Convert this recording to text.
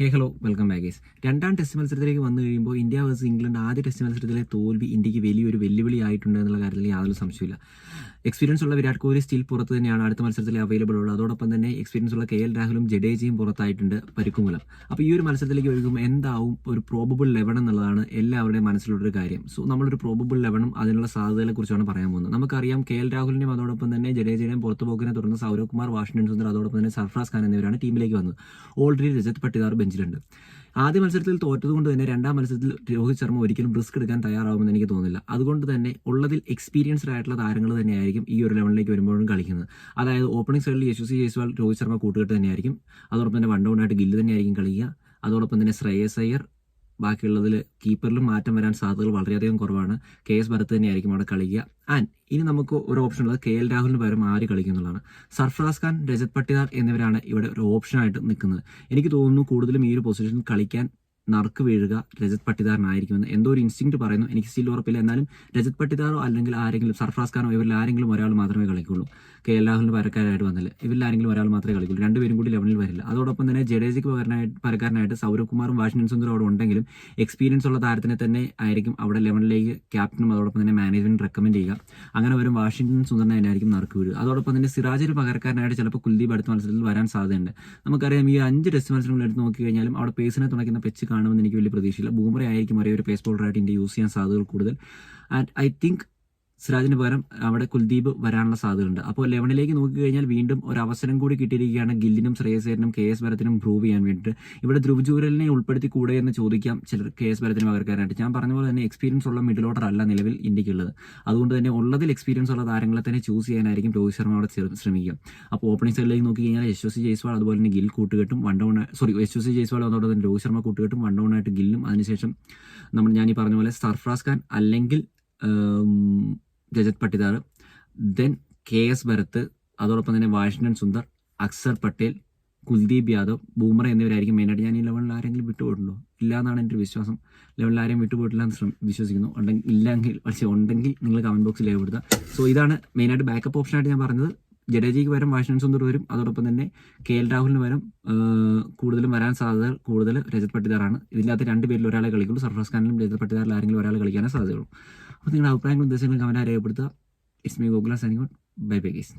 ഹേ hello welcome ബാഗേസ് രണ്ടാം test മത്സരത്തിലേക്ക് വന്നു കഴിയുമ്പോൾ ഇന്ത്യ വേഴ്സസ് ഇംഗ്ലണ്ട് ആദ്യ ടെസ്റ്റ് മത്സരത്തിലെ തോൽവി ഇന്ത്യയ്ക്ക് വലിയൊരു വെല്ലുവിളി ആയിട്ടുണ്ട് എന്നുള്ള കാര്യത്തിൽ യാതൊരു സംശയമില്ല എക്സ്പീരിയൻസ് ഉള്ള വിരാട് കോഹ്ലി സ്റ്റിൽ പുറത്ത് തന്നെയാണ്. അടുത്ത മത്സരത്തിൽ അവൈലബിൾ ഉള്ളത്. അതോടൊപ്പം തന്നെ എക്സ്പീരിയൻസ് ഉള്ള കെ എൽ രാഹുലും ജഡേജയും പുറത്തായിട്ടുണ്ട് പരിക്കുമൂലം. അപ്പോൾ ഈ ഒരു മത്സരത്തിലേക്ക് ഒഴുകുമ്പോൾ എന്താവും ഒരു പ്രോബബിൾ ലെവൻ എന്നുള്ളതാണ് എല്ലാവരുടെയും മനസ്സിലുള്ളൊരു കാര്യം. സോ നമ്മളൊരു പ്രോബബിൾ ലെവനും അതിനുള്ള സാധ്യതകളെ കുറിച്ചാണ് പറയാൻ പോകുന്നത്. നമുക്കറിയാം കെ എൽ രാഹുലിനെയും അതോടൊപ്പം തന്നെ ജഡേജയുടെയും പുറത്തുപോക്കിനെ തുടർന്ന് സൗരവ് കുമാർ വാഷിംഗ്ടൺ സുന്ദർ അതോടൊപ്പം തന്നെ സർഫ്രാസ് ഖാൻ എന്നിവരാണ് ടീമിലേക്ക് വന്നത്. ഓൾറെഡി രജത് പട്ടിദാർ ബെഞ്ചിലുണ്ട് ആദ്യ മത്സരത്തിൽ തോറ്റതുകൊണ്ട് തന്നെ രണ്ടാം മത്സരത്തിൽ രോഹിത് ശർമ്മ ഒരിക്കലും റിസ്ക് എടുക്കാൻ തയ്യാറാവുമെന്ന് എനിക്ക് തോന്നുന്നില്ല. അതുകൊണ്ട് തന്നെ ഉള്ളതിൽ എക്സ്പീരിയൻസ്ഡ് ആയിട്ടുള്ള താരങ്ങൾ തന്നെയായിരിക്കും ഈ ഒരു ലെവലിലേക്ക് വരുമ്പോഴും കളിക്കുന്നത്. അതായത് ഓപ്പണിംഗ് സൈഡിൽ യശസ്വി ജയ്സ്വാൾ രോഹിത് ശർമ്മ കൂട്ടുകെട്ട് തന്നെയായിരിക്കും. അതോടൊപ്പം തന്നെ വൺ ഡൗൺ ആയിട്ട് ഗില്ല് തന്നെയായിരിക്കും കളിക്കുക. അതോടൊപ്പം തന്നെ ശ്രേയസ് അയ്യർ ബാക്കിയുള്ളതിൽ കീപ്പറിലും മാറ്റം വരാൻ സാധ്യതകൾ വളരെയധികം കുറവാണ്. കെ എസ് ഭരത് തന്നെയായിരിക്കും അവിടെ കളിക്കുക. ആൻഡ് ഇനി നമുക്ക് ഒരു ഓപ്ഷൻ ഉള്ളത് കെ എൽ രാഹുലിന് പകരം ആര് കളിക്കുന്നുള്ളതാണ് സർഫറാസ് ഖാൻ രജത് പട്ടിദാർ എന്നിവരാണ് ഇവിടെ ഒരു ഓപ്ഷനായിട്ട് നിൽക്കുന്നത്. എനിക്ക് തോന്നുന്നു കൂടുതലും ഈ ഒരു പൊസിഷൻ കളിക്കാൻ നറുക്ക് വീഴുക രജത് പട്ടിദാറിനായിരിക്കുമെന്ന് എന്തോ ഒരു ഇൻസ്റ്റിങ് പറയുന്നു. എനിക്ക് സ്റ്റിൽ ഉറപ്പില്ല. എന്നാലും രജത് പട്ടിദാറോ അല്ലെങ്കിൽ ആരെങ്കിലും സർഫ്രാസ് ഖാനോ ഇവരിൽ ആരെങ്കിലും ഒരാൾ മാത്രമേ കളിക്കുള്ളൂ. കെ. എൽ. രാഹുലിന് പരക്കാരായിട്ട് വന്നില്ല. ഇവരിൽ ആരെങ്കിലും ഒരാൾ മാത്രമേ കളിക്കുള്ളൂ. രണ്ടുപേരും കൂടി ലെവലിൽ വരില്ല. അതോടൊപ്പം തന്നെ ജഡേജയ്ക്ക് പകരനായിട്ട് പരക്കാരനായിട്ട് സൗരവ് കുമാറും വാഷിംഗ്ടൺ സുന്ദറും അവിടെ ഉണ്ടെങ്കിലും എക്സ്പീരിയൻസ് ഉള്ള താരത്തിനെ തന്നെ ആയിരിക്കും അവിടെ ലെവലിലേക്ക് ക്യാപ്റ്റനും അതോടൊപ്പം തന്നെ മാനേജ്മെന്റ് റെക്കമെൻഡ് ചെയ്യുക. അങ്ങനെ വരും വാഷിംഗ്ടൺ സുന്ദറിനെ ആയിരിക്കും നറുക്ക് വീഴുക. അതോടൊപ്പം തന്നെ സിറാജിന് പകരക്കാരനായിട്ട് ചിലപ്പോൾ കുൽദീപ് അടുത്ത മത്സരത്തിൽ വരാൻ സാധ്യതയുണ്ട്. നമുക്കറിയാം ഈ അഞ്ച് ടെസ്റ്റ് മത്സരങ്ങൾ എടുത്ത് നോക്കി കഴിഞ്ഞാലും അവിടെ പേസിനെ തുണയ്ക്കുന്ന പെച്ച് കാണുമെന്ന് എനിക്ക് വലിയ പ്രതീക്ഷയില്ല. ബൂമറെ ആയിരിക്കും ഒരേ ഒരു പേസ് ബോളറായിട്ട് ഇന്ത്യ യൂസ് ചെയ്യാൻ സാധ്യതകൾ കൂടുതൽ. ആൻഡ് ഐ തിങ്ക് സിറാജിന് പകരം അവിടെ കുൽദീപ് വരാനുള്ള സാധ്യതയുണ്ട്. അപ്പോൾ ലെവനിലേക്ക് നോക്കിക്കഴിഞ്ഞാൽ വീണ്ടും ഒരു അവസരം കൂടി കിട്ടിയിരിക്കുകയാണ് ഗില്ലിനും ശ്രേയസേരനും കെ എസ് ഭരത്തിനും പ്രൂവ് ചെയ്യാൻ വേണ്ടിയിട്ട്. ഇവിടെ ധ്രുവ് ജൂരലിനെ ഉൾപ്പെടുത്തി കൂടെ എന്ന് ചോദിക്കാം ചിലർ കെ എസ് ഭരത്തിന് പകർക്കാനായിട്ട് ഞാൻ പറഞ്ഞ പോലെ തന്നെ എക്സ്പീരിയൻസ് ഉള്ള മിഡിൽ ഓർഡർ അല്ല നിലവിൽ ഇന്ത്യക്കുള്ളത്. അതുകൊണ്ട് തന്നെ ഉള്ളതിൽ എക്സ്പീരിയൻസ് ഉള്ള താരങ്ങളെ തന്നെ ചൂസ് ചെയ്യാനായിരിക്കും രോഹിത് ശർമ്മ അവിടെ ശ്രമിക്കുക. അപ്പോൾ ഓപ്പണിംഗ് സൈഡിലേക്ക് നോക്കി കഴിഞ്ഞാൽ യശ്വസി ജയ്സ്വാൾ അതുപോലെ തന്നെ Gill കൂട്ടുകെട്ടും one down sorry Yashasvi Jaiswal അതോടൊപ്പം തന്നെ രോഹിത് ശർമ്മ കൂട്ടുകെട്ടും വൺ ഡൗൺ ആയിട്ട് ഗില്ലും. അതിനുശേഷം നമ്മൾ ഞാൻ ഈ പറഞ്ഞ പോലെ സർഫ്രാസ് ഖാൻ അല്ലെങ്കിൽ Rajat Patidar. Then K S Bharat അതോടൊപ്പം തന്നെ വാഷിംഗ്ടൺ സുന്ദർ അക്സർ പട്ടേൽ കുൽദീപ് യാദവ് ബൂമർ എന്നിവരായിരിക്കും മെയിനായിട്ട് ഞാൻ ഈ ലെവലിൽ ആരെങ്കിലും വിട്ടുപോയിട്ടുണ്ടോ ഇല്ല എന്നാണ് എന്റെ വിശ്വാസം. ലെവലിൽ ആരെയും വിട്ടുപോയിട്ടില്ല എന്ന് വിശ്വസിക്കുന്നു. ഉണ്ടെങ്കിൽ ഇല്ലെങ്കിൽ പക്ഷേ ഉണ്ടെങ്കിൽ നിങ്ങൾ കമന്റ് ബോക്സിൽ രേഖപ്പെടുത്തുക. സോ ഇതാണ് മെയിനായിട്ട് ബാക്കപ്പ് ഓപ്ഷനായിട്ട് ഞാൻ പറഞ്ഞത്. ജഡേജിക്ക് പകരം വാഷിംഗ്ടൺ സുന്ദർ വരും. അതോടൊപ്പം തന്നെ കെ എൽ രാഹുലിന് പകരം കൂടുതലും വരാൻ സാധ്യത കൂടുതൽ രജത് പട്ടിദാറാണ് ഇതിനകത്ത് രണ്ട് പേരിൽ ഒരാളെ കളിക്കുള്ളൂ. സർഫ്രാസ് ഖാനിലും രജത് പട്ടിദാറിൽ ആരെങ്കിലും ഒരാളെ കളിക്കാനേ സാധ്യതയുള്ളൂ. അപ്പോൾ നിങ്ങളുടെ അഭിപ്രായങ്ങളും നിർദ്ദേശങ്ങളും കമന്റ് രേഖപ്പെടുത്തുക. It's me Gokula signing bye bye guys